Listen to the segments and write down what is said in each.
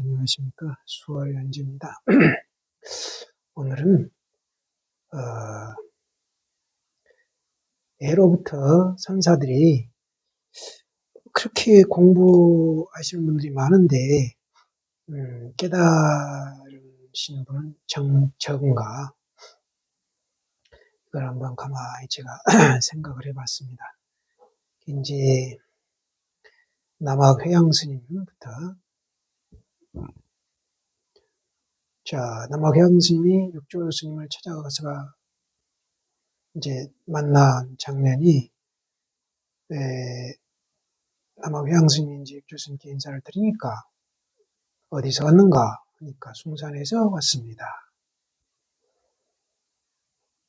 안녕하십니까. 수월 연주입니다. 오늘은, 어, 예로부터 선사들이 그렇게 공부하시는 분들이 많은데, 음, 깨달으시는 분은 정, 적은가. 이걸 한번 가만히 제가 생각을 해봤습니다. 이제, 남학 회양 스님부터 자, 남학형 스님이 육조 스님을 찾아가서 이제 만난 장면이 에, 남학형 스님이 이제 육조 스님께 인사를 드리니까 어디서 왔는가 하니까 숭산에서 왔습니다.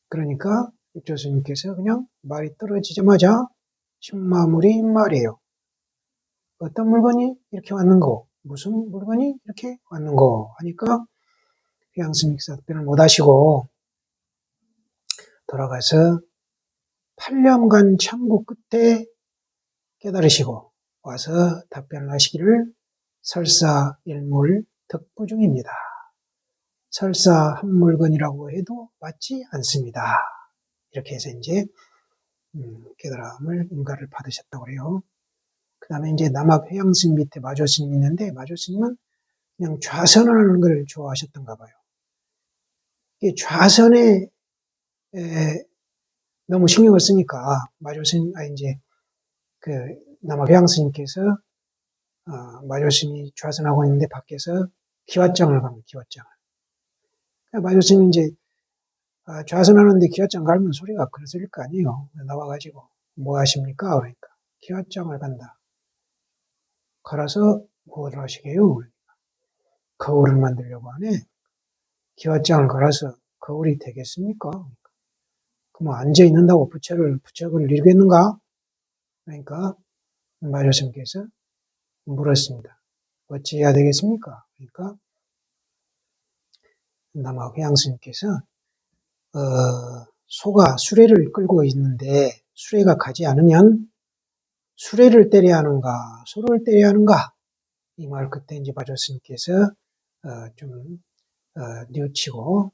그러니까 육조 스님께서 그냥 말이 떨어지자마자 신마물이 말이에요. 어떤 물건이 이렇게 왔는고 무슨 물건이 이렇게 왔는고 하니까 회양스님께서 답변을 못 하시고 돌아가서 8년간 참고 끝에 깨달으시고 와서 답변을 하시기를 설사 일물 덕부 중입니다. 설사 한 물건이라고 해도 맞지 않습니다. 이렇게 해서 이제 음, 깨달음을 인가를 받으셨다고 그래요. 그 다음에 이제 남학 회양스님 밑에 마조스님이 있는데 마조스님은 그냥 좌선하는 걸 좋아하셨던가 봐요. 좌선에 너무 신경을 쓰니까 마조스님, 아 이제 그 남학 회양 스님께서 어, 마조스님이 좌선하고 있는데 밖에서 기왓장을 가면 기왓장을. 그러니까 마조스님이 이제 아, 좌선하는데 기왓장 갈면 소리가 그랬을 거 아니에요. 나와가지고 뭐 하십니까? 그러니까 기왓장을 간다. 갈아서 무엇을 하시게요? 그러니까 거울을 만들려고 하네. 기왓장을 걸어서 거울이 되겠습니까? 그럼 앉아 있는다고 부처를 부처를 이루겠는가? 그러니까 마조스님께서 물었습니다. 어찌해야 되겠습니까? 그러니까 남아 회양스님께서 어, 소가 수레를 끌고 있는데 수레가 가지 않으면 수레를 때려야 하는가, 소를 때려야 하는가? 이 말 그때 이제 마조스님께서 어, 좀 어, 뉘우치고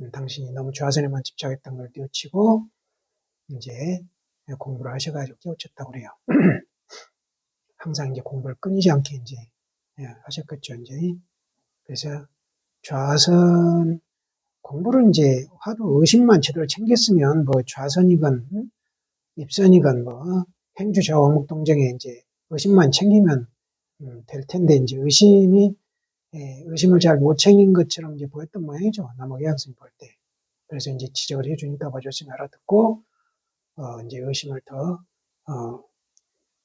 음, 당신이 너무 좌선에만 집착했던 걸 뉘우치고 이제 공부를 하셔가지고 깨우쳤다고 그래요. 항상 이제 공부를 끊이지 않게 이제 예, 하셨겠죠 이제 그래서 좌선 공부를 이제 하도 의심만 제대로 챙겼으면 뭐 좌선이건 입선이건 뭐 행주 좌우 목 동정에 이제 의심만 챙기면 음, 될 텐데 이제 의심이 예, 의심을 잘 못 챙긴 것처럼 이제 보였던 모양이죠. 남학의 학생 볼 때. 그래서 이제 지적을 해주니까 봐줬으면 알아듣고, 어, 이제 의심을 더, 어,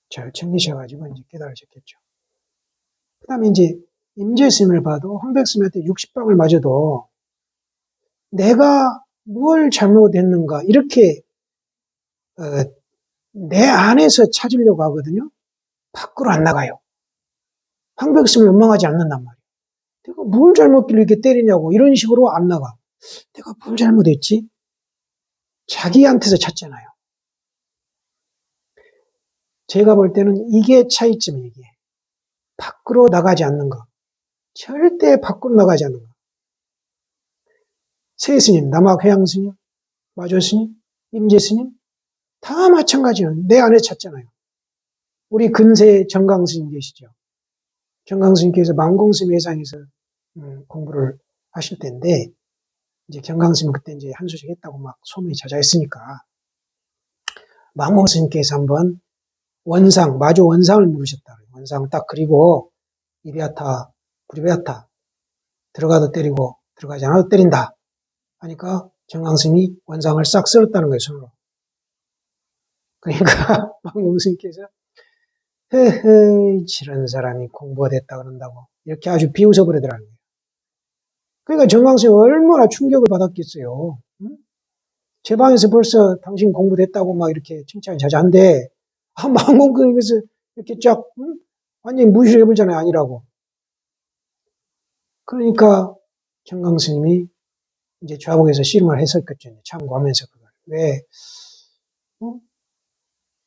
잘 챙기셔가지고 이제 깨달으셨겠죠. 그 다음에 이제 임재스님을 봐도 황백스님한테 60방을 맞아도 내가 뭘 잘못했는가 이렇게 어, 내 안에서 찾으려고 하거든요. 밖으로 안 나가요. 황백스님을 원망하지 않는단 말이에요. 내가 뭘 잘못길래 이렇게 때리냐고 이런 식으로 안 나가. 내가 뭘 잘못했지? 자기한테서 찾잖아요. 제가 볼 때는 이게 차이점이에요. 이게. 밖으로 나가지 않는 거. 절대 밖으로 나가지 않는 거. 세 스님, 남학 회양 스님, 마조 스님, 임재 스님 다 마찬가지예요. 내 안에 찾잖아요. 우리 근세 정강 스님 계시죠. 정강 스님께서 망공스님 회상에서 음, 공부를 하실 때인데 이제 경강스님 그때 이제 한 수씩 했다고 막 소문이 자자했으니까 망공 스님께서 한번 원상 마조 원상을 물으셨다. 원상을 딱 그리고 이비아타 브리비아타 들어가도 때리고 들어가지 않아도 때린다 하니까 정강스님이 원상을 싹 쓸었다는 거예요 손으로. 그러니까 망공 스님께서 헤헤 이런 사람이 공부가 됐다 그런다고 이렇게 아주 비웃어 버리더라는 거예요. 그러니까 정광수이 얼마나 충격을 받았겠어요. 응? 제 방에서 벌써 당신 공부됐다고 막 이렇게 칭찬이 자자한데, 아, 망공급에서 이렇게 쫙, 응? 완전히 무시를 해보잖아요. 아니라고. 그러니까 정광스님이 이제 좌복에서 씨름을 했었겠죠. 참고하면서 그걸. 왜, 어?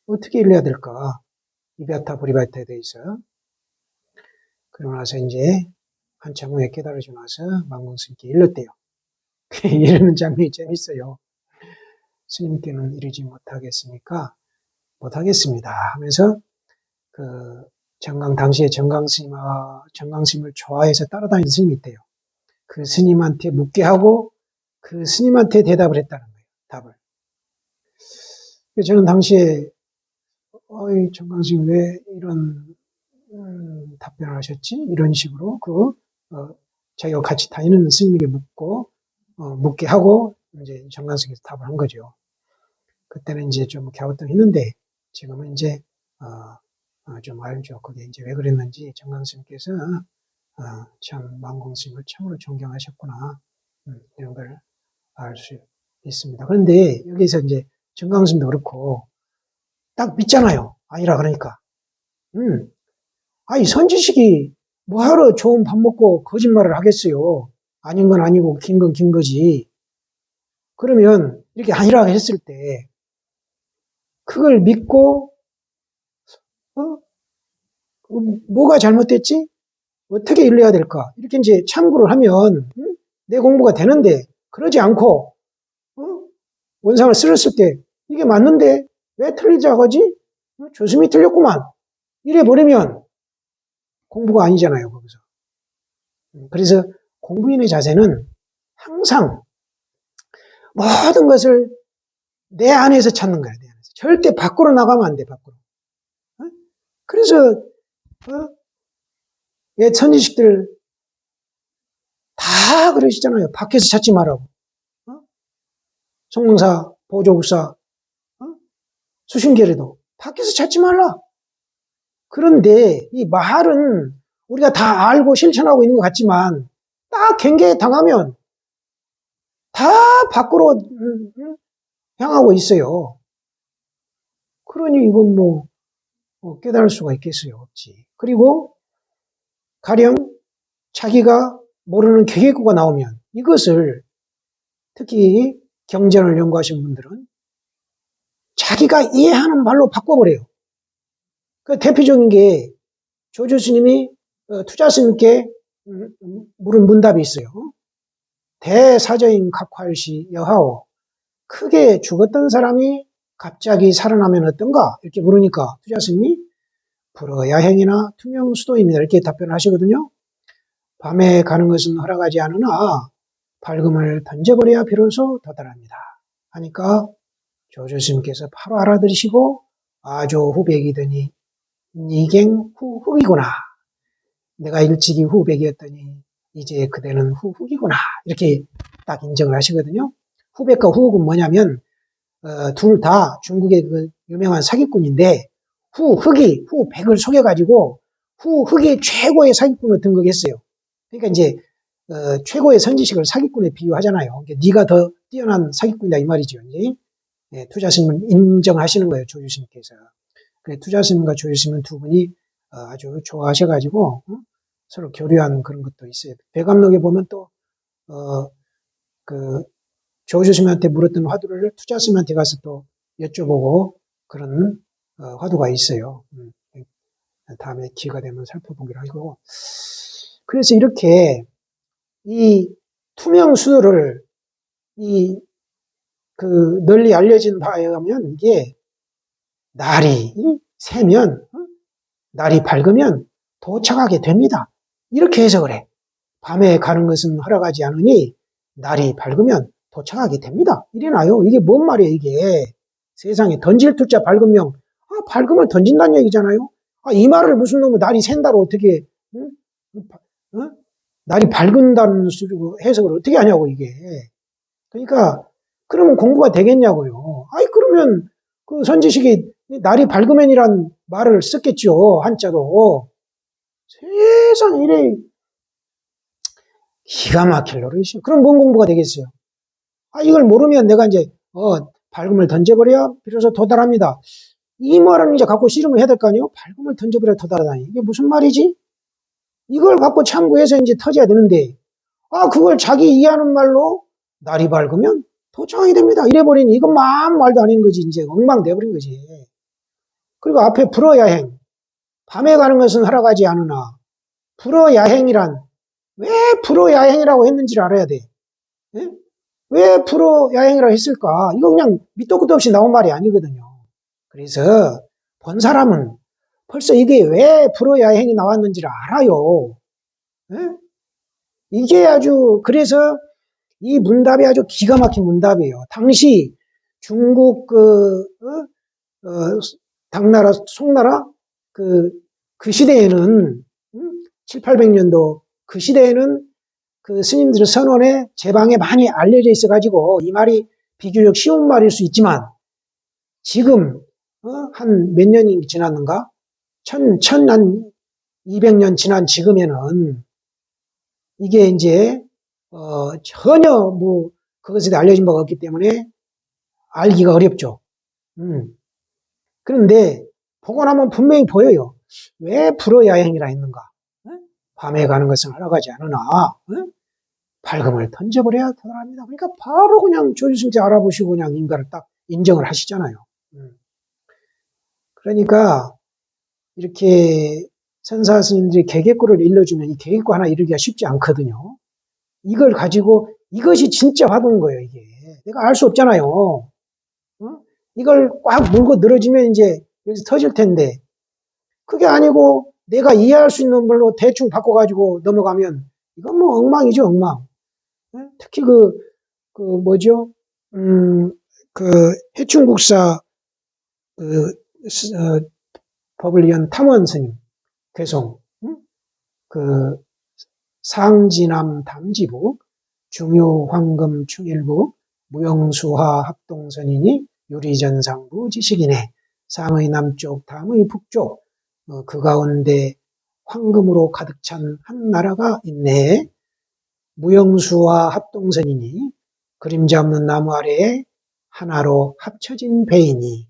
어떻게 일해야 될까? 이베타 브리바타에 대해서. 그러고 나서 이제 한참 후에 깨달으시고 나서 망공스님께 일렀대요. 이러는 장면이 재밌어요. 스님께는 이르지 못하겠으니까 못하겠습니다 하면서 그 정강 당시에 정강 스님 정강 스님을 좋아해서 따라다니는 스님이 있대요. 그 스님한테 묻게 하고 그 스님한테 대답을 했다는 거예요. 답을. 저는 당시에 어이 정강 스님 왜 이런 음, 답변을 하셨지? 이런 식으로 그 어, 자기가 같이 다니는 스님에게 묻고 어, 묻게 하고 이제 정강 스님께서 답을 한 거죠. 그때는 이제 좀 갸우뚱했는데 지금은 이제 어, 어, 좀 알죠. 그게 이제 왜 그랬는지 정강 스님께서 어, 참 망공 스님을 참으로 존경하셨구나 음, 이런 걸 알 수 있습니다. 그런데 여기서 이제 정강 스님도 그렇고 딱 믿잖아요. 아니라 그러니까. 음, 아니 선지식이 뭐하러 좋은 밥 먹고 거짓말을 하겠어요. 아닌 건 아니고 긴 건긴 거지. 그러면 이렇게 아니라 했을 때 그걸 믿고 어? 뭐가 잘못됐지? 어떻게 일러야 될까? 이렇게 이제 참고를 하면 응? 내 공부가 되는데 그러지 않고 어? 원상을 쓸었을 때 이게 맞는데 왜 하지? 어? 조심히 틀렸구만. 이래 버리면 공부가 아니잖아요, 거기서. 그래서 공부인의 자세는 항상 모든 것을 내 안에서 찾는 거야, 내 안에서. 절대 밖으로 나가면 안 돼, 밖으로. 어? 그래서, 어? 예, 천지식들 다 그러시잖아요. 밖에서 찾지 말라고. 어? 성능사, 보조국사, 어? 수신계래도 밖에서 찾지 말라. 그런데 이 말은 우리가 다 알고 실천하고 있는 것 같지만 딱 경계에 당하면 다 밖으로 음, 음, 향하고 있어요. 그러니 이건 뭐 어, 깨달을 수가 있겠어요? 없지. 그리고 가령 자기가 모르는 계획구가 나오면 이것을 특히 경전을 연구하신 분들은 자기가 이해하는 말로 바꿔버려요. 그 대표적인 게 조조 스님이 어, 투자 스님께 물은 문답이 있어요. 대사저인 각활시 여하오 크게 죽었던 사람이 갑자기 살아나면 어떤가 이렇게 물으니까 투자 스님이 불어야 행이나 투명 수도입니다 이렇게 답변을 하시거든요. 밤에 가는 것은 허락하지 않으나 밝음을 던져버려야 비로소 도달합니다. 하니까 조조 스님께서 바로 알아들으시고 아조 후백이더니 니갱 후 후이구나. 내가 일찍이 후백이었더니 이제 그대는 후후이구나. 이렇게 딱 인정을 하시거든요. 후백과 후흑은 뭐냐면 어, 둘 다 중국의 그 유명한 사기꾼인데 후 흑이 후 백을 속여가지고 후 흑이 최고의 사기꾼을 등극했어요. 그러니까 이제 어, 최고의 선지식을 사기꾼에 비유하잖아요. 그러니까 네가 더 뛰어난 사기꾼이다 이 말이죠. 이제 네, 투자스님을 인정하시는 거예요. 조주님께서. 그래, 투자스님과 조주스님 두 분이 어, 아주 좋아하셔가지고 어? 서로 교류한 그런 것도 있어요. 배감록에 보면 또 어, 그 조주스님한테 물었던 화두를 투자스님한테 가서 또 여쭤보고 그런 어, 화두가 있어요. 음, 다음에 기회가 되면 살펴보기로 하고 그래서 이렇게 이 투명 수도를 이 그 널리 알려진 바에 의하면 이게 날이 새면 날이 밝으면 도착하게 됩니다. 이렇게 해서 그래. 밤에 가는 것은 허락하지 않으니 날이 밝으면 도착하게 됩니다. 이래나요. 이게 뭔 말이에요, 이게. 세상에 던질 투자 밝은명. 아, 밝으면 던진다는 얘기잖아요. 아, 이 말을 무슨 놈은 날이 샌다로 어떻게, 응? 어? 날이 밝은다는 해석을 어떻게 하냐고, 이게. 그러니까, 그러면 공부가 되겠냐고요. 아이, 그러면 그 선지식이 날이 밝으면이란 말을 썼겠죠. 한자도. 세상 이래 기가 막힐 노릇이요. 그럼 뭔 공부가 되겠어요? 아, 이걸 모르면 내가 이제, 어, 밝음을 던져버려야 비로소 도달합니다. 이 말은 이제 갖고 씨름을 해야 될 거 아니에요? 밝음을 던져버려야 도달하다니. 이게 무슨 말이지? 이걸 갖고 참고해서 이제 터져야 되는데, 아, 그걸 자기 이해하는 말로 날이 밝으면 도착이 됩니다. 이건 마음 말도 아닌 거지. 이제 엉망돼버린 거지. 그리고 앞에 불어야행. 밤에 가는 것은 허락하지 않으나, 불어야행이란, 왜 불어야행이라고 했는지를 알아야 돼. 예? 왜 불어야행이라고 했을까? 이거 그냥 밑도 끝도 없이 나온 말이 아니거든요. 그래서 본 사람은 벌써 이게 왜 불어야행이 나왔는지를 알아요. 예? 이게 아주 그래서 이 문답이 아주 기가 막힌 문답이에요. 당시 중국 그 어, 어, 당나라 송나라 그, 그 시대에는 음? 7, 800년도 그 시대에는 그 스님들의 선원에 제방에 많이 알려져 있어 가지고 이 말이 비교적 쉬운 말일 수 있지만 지금 어? 한 몇 년이 지났는가? 천, 천한 200년 지난 지금에는 이게 이제 어, 전혀 뭐 그것에 대해 알려진 바가 없기 때문에 알기가 어렵죠. 음. 그런데 보고 나면 분명히 보여요. 왜 불어야행이라 했는가? 어? 밤에 가는 것은 하러 가지 않으나 어? 밝음을 던져버려야 도달합니다. 그러니까 바로 그냥 조주승제 알아보시고 그냥 인가를 딱 인정을 하시잖아요. 음. 그러니까 이렇게 선사 스님들이 개개꾸를 일러주면 이 개개꾸 하나 이루기가 쉽지 않거든요. 이걸 가지고 이것이 진짜 화두인 거예요, 이게. 내가 알 수 없잖아요. 어? 이걸 꽉 물고 늘어지면 이제 여기서 터질 텐데, 그게 아니고 내가 이해할 수 있는 걸로 대충 바꿔가지고 넘어가면 이건 뭐 엉망이죠, 엉망. 네? 특히 그, 그 뭐죠? 음, 그 해충국사 그 어, 법을 이은 탐원 스님, 괴송, 응? 그 상지남 담지부, 중요 황금 충일부, 무영수화 합동선인이 유리전상부 지식이네. 상의 남쪽, 담의 북쪽, 어, 그 가운데 황금으로 가득 찬 한 나라가 있네. 무영수와 합동선이니 그림자 없는 나무 아래에 하나로 합쳐진 배이니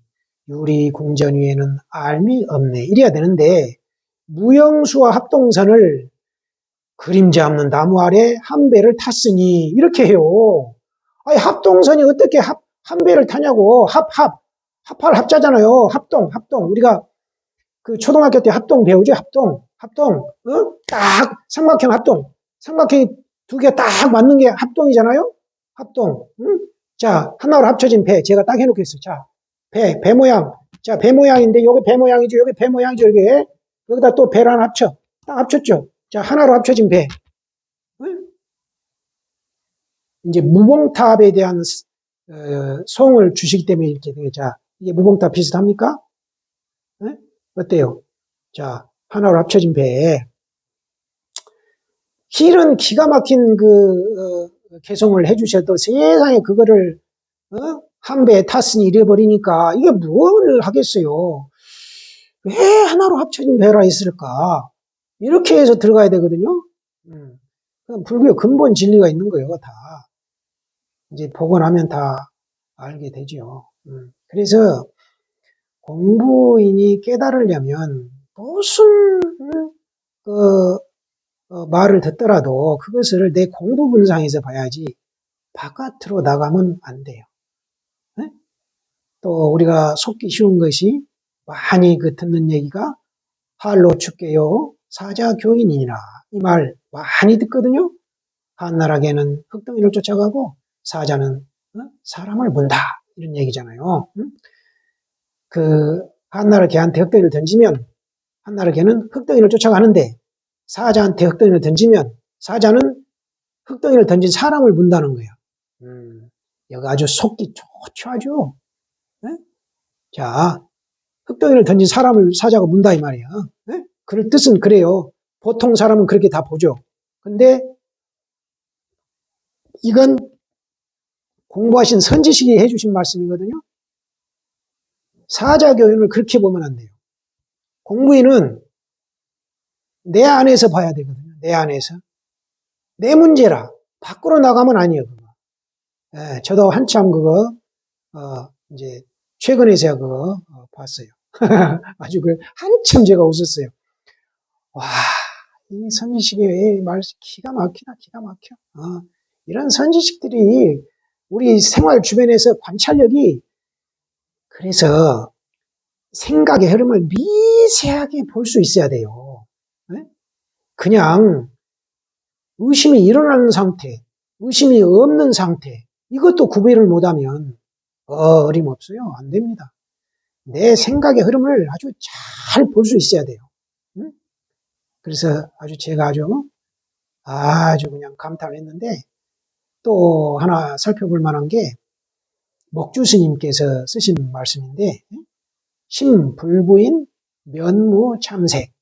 유리 궁전 위에는 알미 없네. 이래야 되는데 무영수와 합동선을 그림자 없는 나무 아래 한 배를 탔으니 이렇게 해요. 아니 합동선이 어떻게 합, 한 배를 타냐고 합, 합, 합할 합자잖아요. 합동, 합동. 우리가 그 초등학교 때 합동 배우죠. 합동, 합동. 어? 딱 삼각형 합동. 삼각형이 두 개 딱 맞는 게 합동이잖아요. 합동. 응? 자 하나로 합쳐진 배 제가 딱 해놓겠어요. 자 배, 배 모양. 자, 배 모양인데, 여기 배 모양이죠. 여기 배 모양이죠. 여기. 여기다 또 배를 하나 합쳐. 딱 합쳤죠. 자, 하나로 합쳐진 배. 응? 이제 무봉탑에 대한 어, 성을 주시기 때문에 이렇게 자, 이게 무봉탑 비슷합니까? 응? 어때요? 자, 하나로 합쳐진 배. 힐은 기가 막힌 그 어, 개성을 해주셔도 세상에 그거를 어? 한 배에 탔으니 잃어버리니까 이게 뭘 하겠어요? 왜 하나로 합쳐진 배라 했을까? 이렇게 해서 들어가야 되거든요. 음. 불교의 근본 진리가 있는 거예요, 다. 이제 나면 다 알게 되죠. 음. 그래서 공부인이 깨달으려면 무슨 음, 그 어, 말을 듣더라도 그것을 내 공부 분상에서 봐야지 바깥으로 나가면 안 돼요. 또 우리가 속기 쉬운 것이 많이 그 듣는 얘기가 할로 축게요 사자 교인이니라 이 말 많이 듣거든요. 한나라계는 흑덩이를 쫓아가고 사자는 어? 사람을 문다 이런 얘기잖아요. 그 한나라 개한테 흑덩이를 던지면 한나라 개는 흑덩이를 쫓아가는데 사자한테 흑덩이를 던지면 사자는 흑덩이를 던진 사람을 문다는 거예요. 음, 여기 아주 속기 좋죠 아주. 네? 자, 흑덩이를 던진 사람을 사자가 문다 이 말이야. 네? 그럴 뜻은 그래요. 보통 사람은 그렇게 다 보죠. 근데 이건 공부하신 선지식이 해주신 말씀이거든요. 사자 교훈을 그렇게 보면 안 돼요. 공부인은 내 안에서 봐야 되거든요. 내 안에서. 내 문제라. 밖으로 나가면 아니에요, 그거. 예, 저도 한참 그거, 어, 이제 최근에 제가 그거 어, 봤어요. 아주 그 한참 제가 웃었어요. 와, 이 선지식의 말 기가 막히다, 기가 막혀. 어, 이런 선지식들이 우리 생활 주변에서 관찰력이 그래서 생각의 흐름을 미세하게 볼 수 있어야 돼요. 네? 그냥 의심이 일어나는 상태, 의심이 없는 상태, 이것도 구별을 못하면 어, 어림없어요. 안 됩니다. 내 생각의 흐름을 아주 잘 볼 수 있어야 돼요. 응? 그래서 아주 제가 아주 아주 그냥 감탄을 했는데 또 하나 살펴볼 만한 게 목주 스님께서 쓰신 말씀인데 심불부인 면무 참색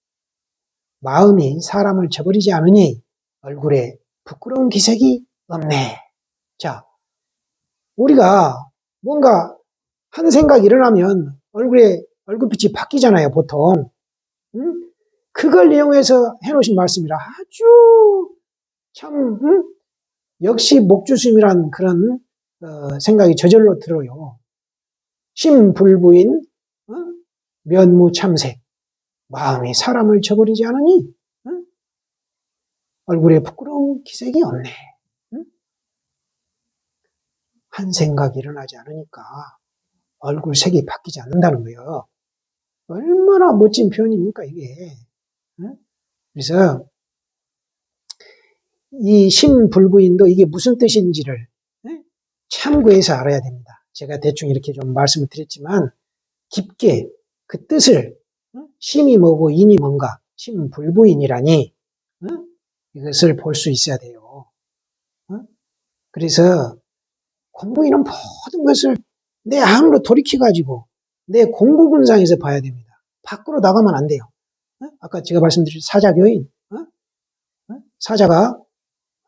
마음이 사람을 저버리지 않으니 얼굴에 부끄러운 기색이 없네. 자, 우리가 뭔가 한 생각이 일어나면 얼굴에 얼굴빛이 바뀌잖아요, 보통. 응? 그걸 이용해서 해놓으신 말씀이라 아주 참 응? 역시 목주심이란 그런 어, 생각이 저절로 들어요. 심불부인 어? 면무참색 마음이 사람을 저버리지 않으니 응? 얼굴에 부끄러운 기색이 없네. 응? 한 생각이 일어나지 않으니까 얼굴 색이 바뀌지 않는다는 거예요. 얼마나 멋진 표현입니까 이게. 응? 그래서 이 신불부인도 이게 무슨 뜻인지를 참고해서 알아야 됩니다. 제가 대충 이렇게 좀 말씀을 드렸지만 깊게 그 뜻을 심이 뭐고 인이 뭔가 신불부인이라니 이것을 볼 수 있어야 돼요. 그래서 공부인은 모든 것을 내 안으로 돌이켜가지고 내 공부 분상에서 봐야 됩니다. 밖으로 나가면 안 돼요. 아까 제가 말씀드린 사자교인 사자가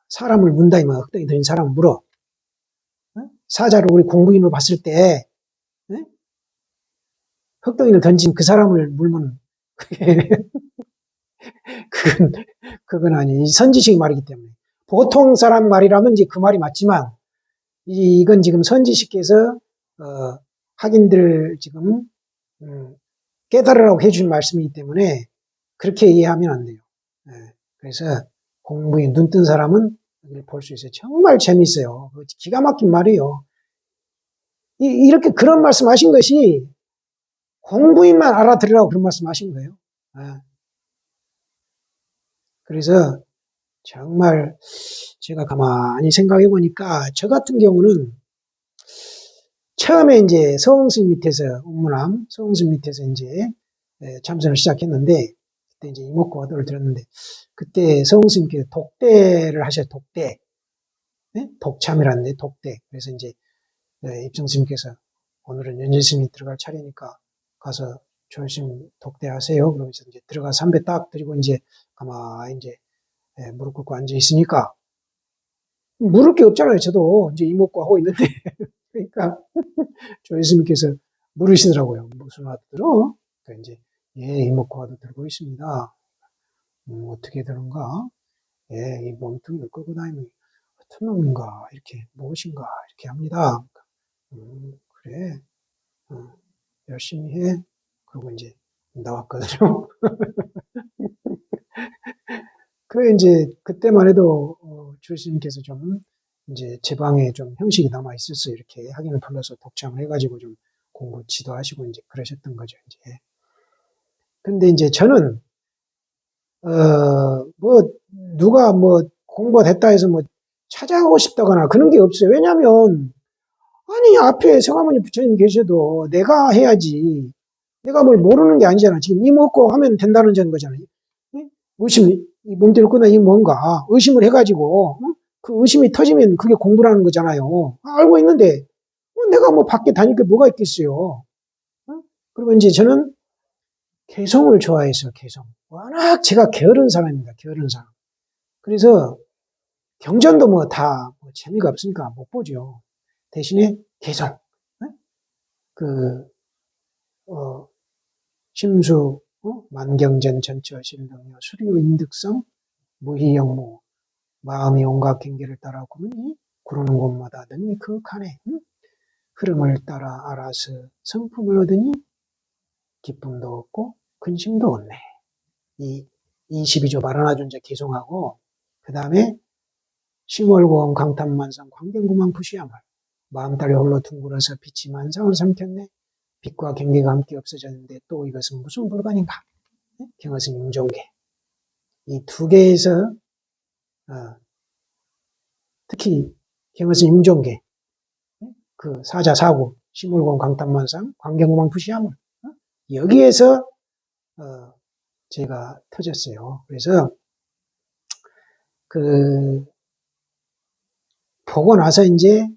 사람을 문다 이면 흑덩이 들인 사람을 물어. 사자를 우리 공부인으로 봤을 때 흑덩이를 던진 그 사람을 물면 그게 그건 그건 아니 선지식 말이기 때문에. 보통 사람 말이라면 이제 그 말이 맞지만 이건 지금 선지식께서 어, 학인들 지금 음, 깨달으라고 해준 말씀이기 때문에 그렇게 이해하면 안 돼요. 네, 그래서 공부에 눈 뜬 사람은 볼수 있어요. 정말 재밌어요. 기가 막힌 말이에요. 이, 렇게 그런 말씀 하신 것이 공부인만 알아들으라고 그런 말씀 하신 거예요. 네. 그래서 정말 제가 가만히 생각해 보니까 저 같은 경우는 처음에 이제 서홍수 밑에서 운문함 서홍수 밑에서 이제 참선을 시작했는데 그때 이제 이목구 화도를 들었는데 그때 서홍수님께서 독대를 하셔 독대 네? 독참이라는데 독대 그래서 이제 입성스님께서 오늘은 연재스님이 들어갈 차례니까 가서 조심 독대하세요. 그러면서 이제 들어가 삼배 딱 드리고 이제 가만히 이제 무릎 꿇고 앉아 있으니까 물을 게 없잖아요. 저도 이제 이목구 하고 있는데 그러니까 조예스님께서 물으시더라고요. 무슨 화도 들어? 그러니까 이제 예 이목구 화도 들고 있습니다. 음, 어떻게 되는가? 예, 이 몸뚱이를 끌고 다니면 어떤 놈인가? 이렇게 무엇인가? 이렇게 합니다. 음, 그래. 어, 열심히 해. 그러고 이제 나왔거든요. 그래, 이제, 그때만 해도, 어, 주스님께서 좀, 이제, 제 방에 좀 형식이 남아 있었어요. 이렇게 확인을 불러서 독창을 해가지고 좀 공부 지도하시고 이제 그러셨던 거죠, 이제. 근데 이제 저는, 어, 뭐, 누가 뭐, 공부가 됐다 해서 뭐, 찾아가고 싶다거나 그런 게 없어요. 왜냐면, 아니, 앞에 성화모니 부처님 계셔도 내가 해야지. 내가 뭘 모르는 게 아니잖아. 지금 이 먹고 하면 된다는 전 거잖아요. 의심, 이 몸대로 끊어 이 뭔가 의심을 해가지고 그 의심이 터지면 그게 공부라는 거잖아요. 알고 있는데 뭐 내가 뭐 밖에 다닐 게 뭐가 있겠어요. 그리고 이제 저는 개성을 좋아해서 개성. 워낙 제가 게으른 사람입니다. 게으른 사람. 그래서 경전도 뭐다뭐 재미가 없으니까 못 보죠. 대신에 개성. 그, 어, 심수, 어? 만경전 전처실등요 수리의 인득성, 무희영무, 마음이 온갖 경계를 따라 구르니 구르는 곳마다 능히 그윽하네. 응? 흐름을 따라 알아서 성품을 얻으니 기쁨도 없고 근심도 없네. 이 22조 바라나존자 개송하고 그 다음에 심월고원 강탄만상 광경구만 부시야말 마음 달려 홀로 둥글어서 빛이 만상을 삼켰네. 빛과 경계가 함께 없어졌는데 또 이것은 무슨 불관인가? 경허승 용종계. 이 두 개에서 어, 특히 경의선 임종계, 그 사자 사구, 시물공 강탄만상, 광경공망 부시하물 어? 여기에서 어, 제가 터졌어요. 그래서 그 보고 나서 이제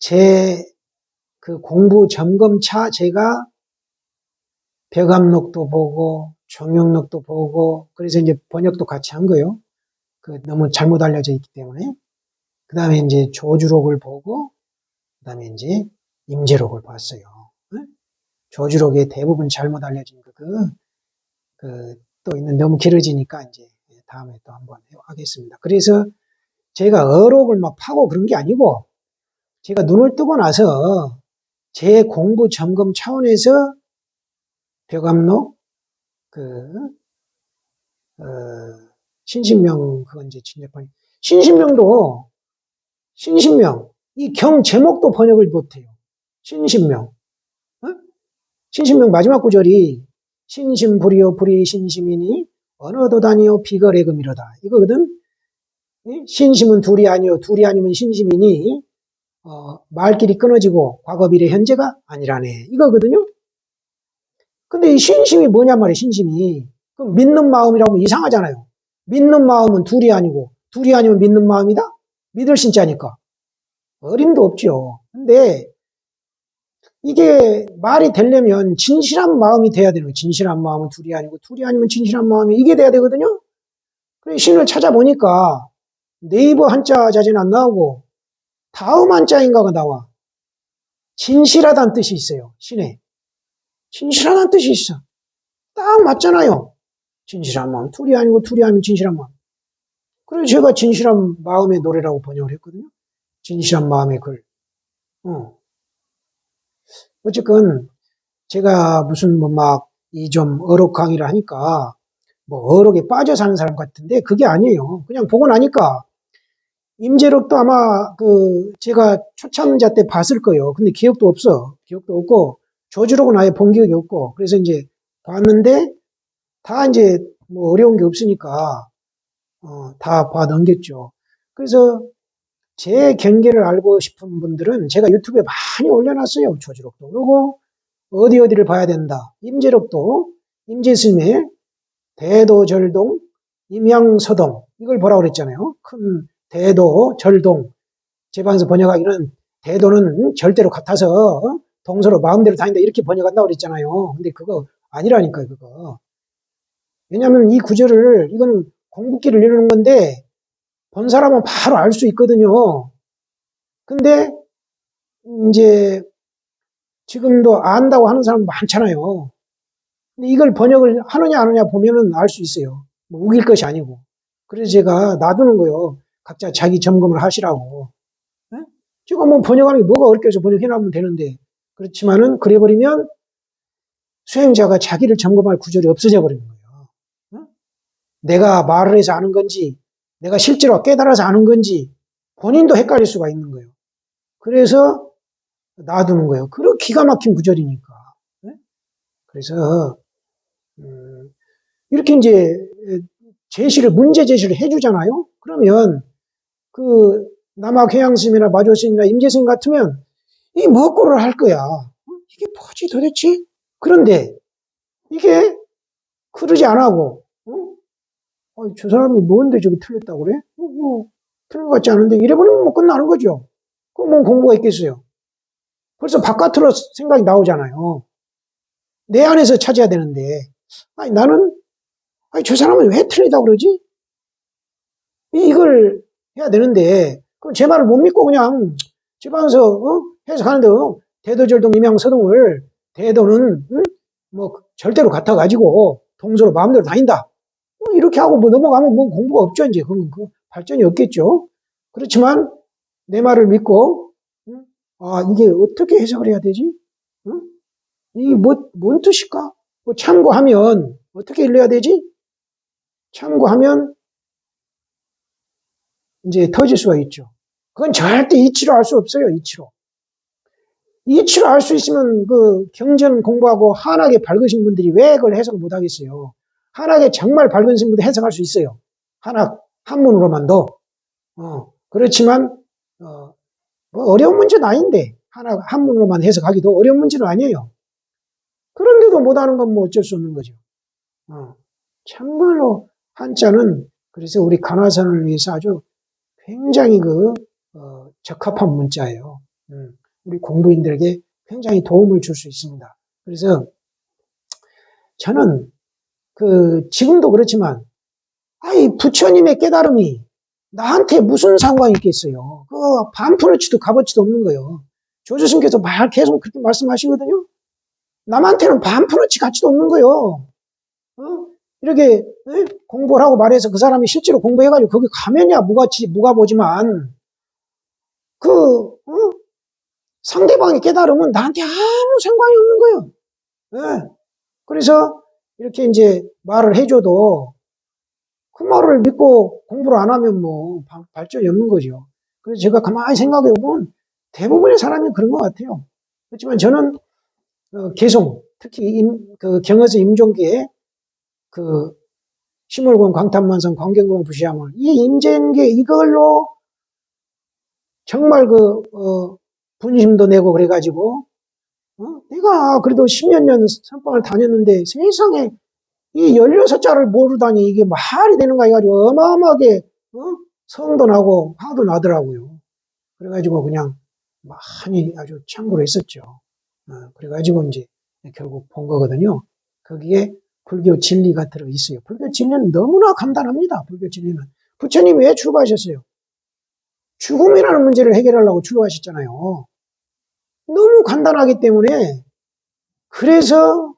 제 그 공부 점검차 제가 벽암록도 보고 종영록도 보고 그래서 이제 번역도 같이 한 거요. 그 너무 잘못 알려져 있기 때문에 그 다음에 이제 조주록을 보고 그 다음에 이제 임재록을 봤어요. 응? 조주록에 대부분 잘못 알려진 거 그, 그, 또 있는 너무 길어지니까 이제 다음에 또 한번 하겠습니다. 그래서 제가 어록을 막 파고 그런 게 아니고 제가 눈을 뜨고 나서 제 공부 점검 차원에서 벽암록 그 어, 신신명 그건 이제 진접한 신신명도 신신명 이 경 제목도 번역을 못해요. 신신명 어? 신신명 마지막 구절이 신심불이요 불이 신심이니 언어도 다니요 비거래금이로다 이거거든. 신심은 둘이 아니요 둘이 아니면 신심이니 어, 말길이 끊어지고 과거 미래 현재가 아니라네 이거거든요. 근데 이 신심이 뭐냔 말이에요 신심이 그럼 믿는 마음이라고 하면 이상하잖아요. 믿는 마음은 둘이 아니고 둘이 아니면 믿는 마음이다? 믿을 신자니까 어림도 없죠. 근데 이게 말이 되려면 진실한 마음이 돼야 되는 거예요. 진실한 마음은 둘이 아니고 둘이 아니면 진실한 마음이 이게 돼야 되거든요. 그래 신을 찾아보니까 네이버 한자 자제는 안 나오고 다음 한자인가가 나와. 진실하다는 뜻이 있어요. 신에. 진실하다는 뜻이 있어. 딱 맞잖아요. 진실한 마음. 둘이 아니고 둘이 아니면 진실한 마음. 그래서 제가 진실한 마음의 노래라고 번역을 했거든요. 진실한 마음의 글. 어. 어쨌건 제가 무슨 뭐 막 이 좀 어록 강의를 하니까 뭐 어록에 빠져 사는 사람 같은데 그게 아니에요. 그냥 보고 나니까 임재록도 아마 그 제가 초참자 때 봤을 거예요. 근데 기억도 없어. 기억도 없고 조주록은 아예 본 기억이 없고 그래서 이제 봤는데 다 이제 뭐 어려운 게 없으니까 어, 다 봐 넘겼죠. 그래서 제 경계를 알고 싶은 분들은 제가 유튜브에 많이 올려놨어요. 조주록도 그리고 어디 어디를 봐야 된다. 임재록도 임재스님의 대도절동 임양서동 이걸 보라고 그랬잖아요. 큰 대도 절동 제방에서 번역하기는 대도는 절대로 같아서 어? 동서로 마음대로 다닌다 이렇게 번역한다고 그랬잖아요. 근데 그거 아니라니까요. 그거. 왜냐하면 이 구절을 이건 공부기를 이루는 건데 본 사람은 바로 알 수 있거든요. 근데 이제 지금도 안다고 하는 사람 많잖아요. 근데 이걸 번역을 하느냐 안 하느냐 보면은 알 수 있어요. 뭐 우길 것이 아니고. 그래서 제가 놔두는 거요. 각자 자기 점검을 하시라고. 네? 지금 뭐 번역하는 게 뭐가 해서 번역해놓으면 되는데 그렇지만은 그래버리면 수행자가 자기를 점검할 구절이 없어져 버리는 거예요. 네? 내가 말을 해서 아는 건지 내가 실제로 깨달아서 아는 건지 본인도 헷갈릴 수가 있는 거예요. 그래서 놔두는 거예요. 그런 기가 막힌 구절이니까. 네? 그래서 음, 이렇게 이제 제시를 문제 제시를 해주잖아요. 그러면 그 남학해양스님이나 마조스님이나 임재스님 같으면 이 뭐고를 할 거야. 이게 뭐지 도대체? 그런데 이게 그러지 안 하고 어? 아니, 저 사람이 뭔데 저기 틀렸다고 그래? 어, 뭐 틀린 것 같지 않은데 이래버리면 뭐 끝나는 거죠. 그럼 뭐 공부가 있겠어요. 벌써 바깥으로 생각이 나오잖아요. 내 안에서 찾아야 되는데 아니 나는 아니 저 사람은 왜 틀리다고 그러지? 이걸 해야 되는데 그럼 제 말을 못 믿고 그냥 집안에서 어? 해석하는데 어? 대도절동 임양서동을 대도는 응? 뭐 절대로 같아가지고 동서로 마음대로 다닌다. 뭐 이렇게 하고 뭐 넘어가면 뭐 공부가 없죠 이제 그건 그 발전이 없겠죠. 그렇지만 내 말을 믿고 응? 아 이게 어떻게 해석을 해야 되지? 응? 이게 뭐, 뭔 뜻일까? 뭐 참고하면 어떻게 읽어야 되지? 참고하면 이제 터질 수가 있죠. 그건 절대 이치로 알 수 없어요. 이치로. 이치로 알 수 있으면 그 경전 공부하고 한하게 밝으신 분들이 왜 그걸 해석을 못 하겠어요. 한하게 정말 밝으신 분들 해석할 수 있어요. 한학 한문으로만도. 어, 그렇지만 어, 뭐 어려운 문제는 아닌데 하나 한문으로만 해석하기도 어려운 문제는 아니에요. 그런데도 못하는 건 뭐 어쩔 수 없는 거죠. 어, 참말로 한자는 그래서 우리 간화선을 위해서 아주 굉장히 그 어, 적합한 문자예요. 음, 우리 공부인들에게 굉장히 도움을 줄 수 있습니다. 그래서 저는 그 지금도 그렇지만 아이 부처님의 깨달음이 나한테 무슨 상관이 있겠어요. 그 반푼어치도 값어치도 없는 거예요. 조조스님께서 말 계속 그렇게 말씀하시거든요. 남한테는 반푼어치 가치도 없는 거예요. 어? 이렇게 에? 공부를 하고 말해서 그 사람이 실제로 공부해가지고 거기 가면야 무가치 무가 보지만 그 어? 상대방의 깨달음은 나한테 아무 상관이 없는 거예요. 예. 그래서 이렇게 이제 말을 해줘도 그 말을 믿고 공부를 안 하면 뭐 바- 발전이 없는 거죠. 그래서 제가 가만히 생각해 보면 대부분의 사람이 그런 것 같아요. 그렇지만 저는 어, 계속 특히 임, 그 경허서 임종기에 그 심월공 광탄만성 광경공 부시함을 이 임재인게 이걸로 정말 그 어, 분심도 내고 그래가지고 어? 내가 그래도 10년 년 선방을 다녔는데 세상에 이 16자를 모르다니 이게 말이 되는가 해가지고 어마어마하게 어? 성도 나고 화도 나더라고요. 그래가지고 그냥 많이 아주 참고를 했었죠. 어, 그래가지고 이제 결국 본 거거든요. 거기에 불교 진리가 들어 있어요. 불교 진리는 너무나 간단합니다. 불교 진리는. 부처님이 왜 출가하셨어요? 죽음이라는 문제를 해결하려고 출가하셨잖아요. 너무 간단하기 때문에 그래서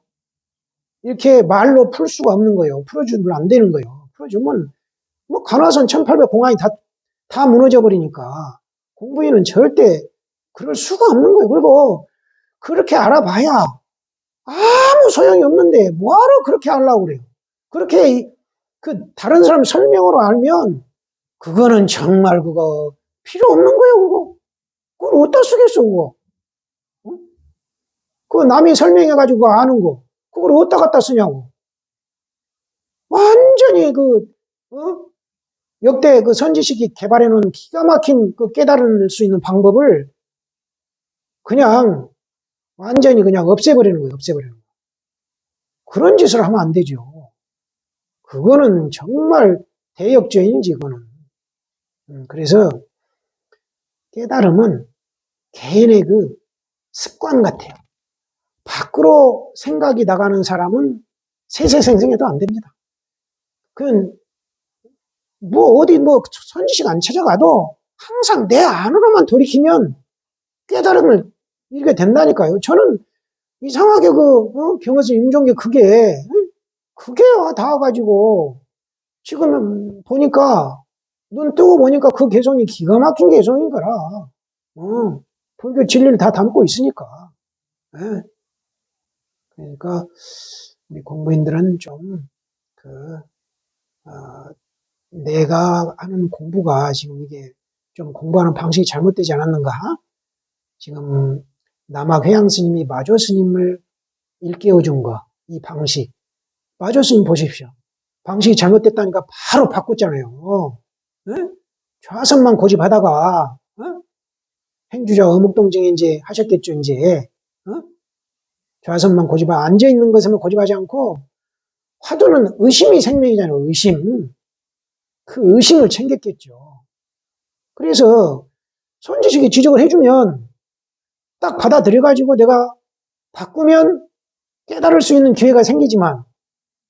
이렇게 말로 풀 수가 없는 거예요. 풀어주면 안 되는 거예요. 풀어주면 뭐 간화선 1800 공안이 다, 다 무너져 버리니까 공부인은 절대 그럴 수가 없는 거예요. 그리고 그렇게 알아봐야 아무 소용이 없는데 뭐하러 그렇게 하려고 그래요. 그렇게 이- 그 다른 사람 설명으로 알면 그거는 정말 그거 필요 없는 거예요. 그거 그걸 어디다 쓰겠어 그거. 어? 그 남이 설명해가지고 아는 거 그걸 어디다 갖다 쓰냐고. 완전히 그 어? 역대 그 선지식이 개발해 놓은 기가 막힌 그 깨달을 수 있는 방법을 그냥 완전히 그냥 없애버리는 거예요. 없애버리는 거. 그런 짓을 하면 안 되죠. 그거는 정말 대역죄인이지, 그거는. 음, 그래서 깨달음은 개인의 그 습관 같아요. 밖으로 생각이 나가는 사람은 세세생생해도 안 됩니다. 그건 뭐 어디 뭐 선지식 안 찾아가도 항상 내 안으로만 돌이키면 깨달음을 이렇게 된다니까요. 저는 이상하게 그 어? 경허서 임종계 그게 응? 그게 다 와가지고 지금 보니까 눈 뜨고 보니까 그 개성이 기가 막힌 개성인 거라. 어, 불교 진리를 다 담고 있으니까. 예. 그러니까 우리 공부인들은 좀 그, 어, 내가 하는 공부가 지금 이게 좀 공부하는 방식이 잘못되지 않았는가? 지금 남학 회양 스님이 마조 스님을 일깨워 준 거, 이 방식. 마조 스님 보십시오. 방식이 잘못됐다니까 바로 바꿨잖아요. 예? 좌선만 고집하다가, 어? 행주자 어묵동증에 이제 하셨겠죠, 이제. 어? 좌선만 고집하, 앉아있는 것에만 고집하지 않고, 화두는 의심이 생명이잖아요, 의심. 그 의심을 챙겼겠죠. 그래서 손지식이 지적을 해주면 딱 받아들여가지고 내가 바꾸면 깨달을 수 있는 기회가 생기지만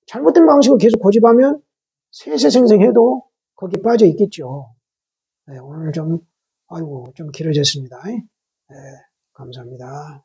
잘못된 방식을 계속 고집하면 세세생생해도 거기 빠져 있겠죠. 네, 오늘 좀 아이고 좀 길어졌습니다. 네, 감사합니다.